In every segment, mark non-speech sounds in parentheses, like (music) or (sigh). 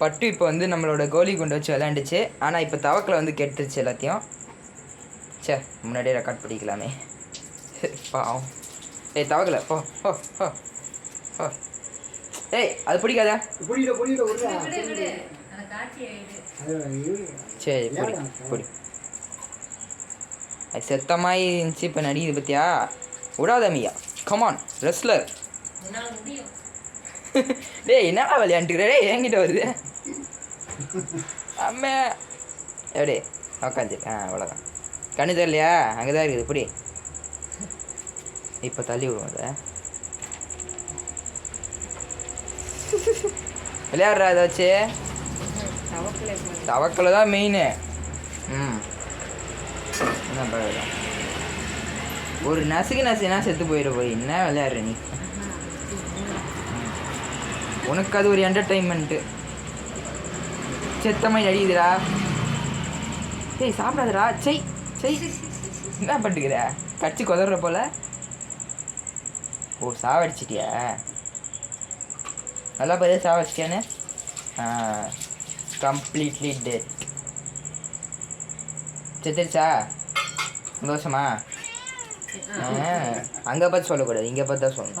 பட்டு இப்போ வந்து நம்மளோட கோலி குண்டை வச்சு விளையாண்டுச்சு. ஆனால் இப்போ தவக்கில் வந்து கெட்டுருச்சு எல்லாத்தையும். சே முன்னாடியே ரெக்கார்ட் பண்ணிக்கலாமே பாவம். ஏய் தவக்கல போ போ போ போ. ஏய் அது பிடிக்காத. சரி பிடி பிடி. அது செத்த மாதிரி இருந்துச்சு இப்போ நடிக்குது பத்தியா? விடாத மியா. கமான் ரெஸ்லர் (laughs) டேய் என்னடா விளையாண்டுக்கிற? ஏங்கிட்ட என்கிட்ட வருது. அம்மே. எப்படி உக்காந்து ஆ அவ்வளோதான் கண்ணு தெரியலையா? அங்கே தான் இருக்குது இப்படி. இப்போ தள்ளி விடுவோம் அதை. விளையாடுறா அதை வச்சு. தவக்கில் தான் மெயின் ம். என்ன ஒரு நசுக்கு நசுனா செத்து போயிட போய். என்ன விளையாடுற நீ? உனக்கு அது ஒரு என்டர்டைன்மெண்ட்டு செத்தமாய் நடிக்குதுடா டேய் சாப்பிடாதடா. செய் செய் என்ன பண்ணிட்டுக்கிற கடிச்சு கொதற போல. ஓ சாவடிச்சிட்டியா? நல்லா பார்த்து சாவடிச்சிட்டியானே கம்ப்ளீட்லி டெட் செத்துருச்சா? சந்தோஷமா? அங்கே பார்த்து சொல்லக்கூடாது இங்கே பார்த்து தான் சொல்லணும்.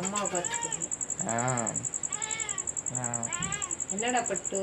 ஆ. என்னடா பட்டு.